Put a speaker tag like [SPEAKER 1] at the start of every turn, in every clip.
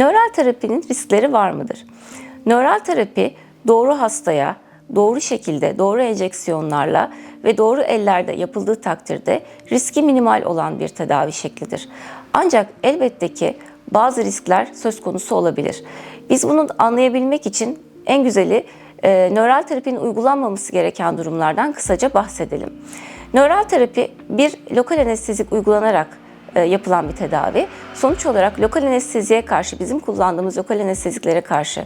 [SPEAKER 1] Nöral terapinin riskleri var mıdır? Nöral terapi doğru hastaya doğru şekilde, doğru enjeksiyonlarla ve doğru ellerde yapıldığı takdirde riski minimal olan bir tedavi şeklidir. Ancak elbette ki bazı riskler söz konusu olabilir. Biz bunu anlayabilmek için en güzeli e, nöral terapinin uygulanmaması gereken durumlardan kısaca bahsedelim. Nöral terapi bir lokal anestezik uygulanarak yapılan bir tedavi. Sonuç olarak lokal anesteziye karşı, bizim kullandığımız lokal anesteziklere karşı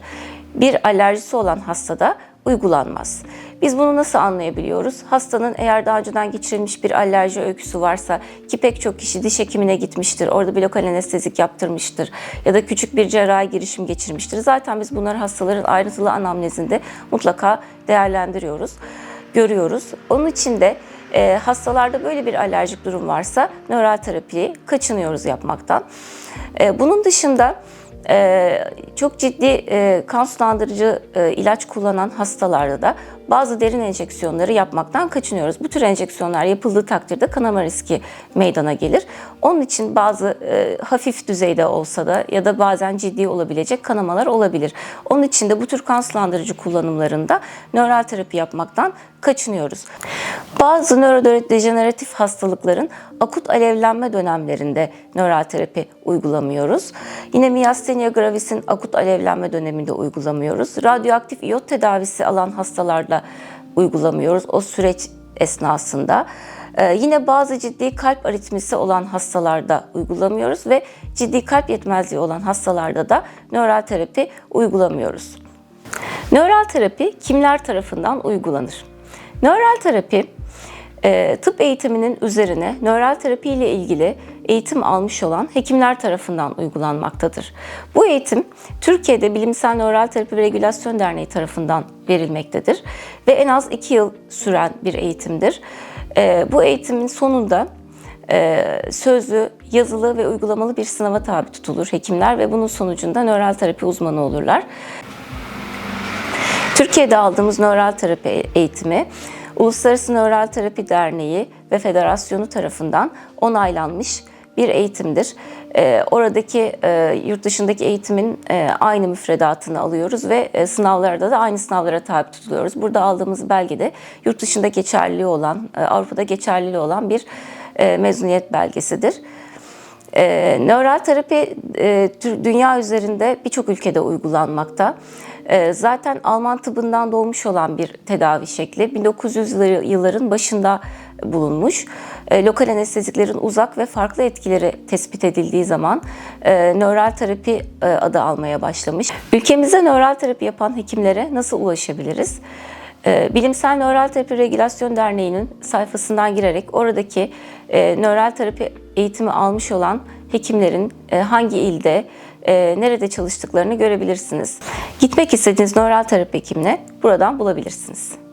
[SPEAKER 1] bir alerjisi olan hastada uygulanmaz. Biz bunu nasıl anlayabiliyoruz? Hastanın eğer daha önceden geçirilmiş bir alerji öyküsü varsa ki pek çok kişi diş hekimine gitmiştir, orada bir lokal anestezik yaptırmıştır ya da küçük bir cerrahi girişim geçirmiştir. Zaten biz bunları hastaların ayrıntılı anamnezinde mutlaka değerlendiriyoruz, görüyoruz. Onun için de e, hastalarda böyle bir alerjik durum varsa nöral terapiyi kaçınıyoruz yapmaktan. E, bunun dışında e, çok ciddi e, kan sulandırıcı e, ilaç kullanan hastalarda da bazı derin enjeksiyonları yapmaktan kaçınıyoruz. Bu tür enjeksiyonlar yapıldığı takdirde kanama riski meydana gelir. Onun için bazı e, hafif düzeyde olsa da ya da bazen ciddi olabilecek kanamalar olabilir. Onun için de bu tür kan sulandırıcı kullanımlarında nöral terapi yapmaktan kaçınıyoruz. Bazı nörodejeneratif hastalıkların akut alevlenme dönemlerinde nöral terapi uygulamıyoruz. Yine miyastenia gravis'in akut alevlenme döneminde uygulamıyoruz. Radyoaktif iyot tedavisi alan hastalarda uygulamıyoruz o süreç esnasında. Ee, yine bazı ciddi kalp aritmisi olan hastalarda uygulamıyoruz ve ciddi kalp yetmezliği olan hastalarda da nöral terapi uygulamıyoruz. Nöral terapi kimler tarafından uygulanır? Nöral terapi e, tıp eğitiminin üzerine nöral terapi ile ilgili eğitim almış olan hekimler tarafından uygulanmaktadır. Bu eğitim Türkiye'de Bilimsel Nöral Terapi ve Regülasyon Derneği tarafından verilmektedir ve en az 2 yıl süren bir eğitimdir. E, bu eğitimin sonunda e, sözlü, yazılı ve uygulamalı bir sınava tabi tutulur hekimler ve bunun sonucunda nöral terapi uzmanı olurlar. Türkiye'de aldığımız nöral terapi eğitimi Uluslararası Nöral Terapi Derneği ve Federasyonu tarafından onaylanmış bir eğitimdir. Ee, oradaki e, yurt dışındaki eğitimin e, aynı müfredatını alıyoruz ve e, sınavlarda da aynı sınavlara tabi tutuluyoruz. Burada aldığımız belgede yurt dışında geçerli olan, e, Avrupa'da geçerli olan bir e, mezuniyet belgesidir. E, nöral terapi e, dünya üzerinde birçok ülkede uygulanmakta. E, zaten Alman tıbbından doğmuş olan bir tedavi şekli. 1900'lü yılların başında bulunmuş. E, lokal anesteziklerin uzak ve farklı etkileri tespit edildiği zaman e, nöral terapi e, adı almaya başlamış. Ülkemizde nöral terapi yapan hekimlere nasıl ulaşabiliriz? Bilimsel Nöral Terapi Regülasyon Derneği'nin sayfasından girerek oradaki e, nöral terapi eğitimi almış olan hekimlerin e, hangi ilde, e, nerede çalıştıklarını görebilirsiniz. Gitmek istediğiniz nöral terapi hekimine buradan bulabilirsiniz.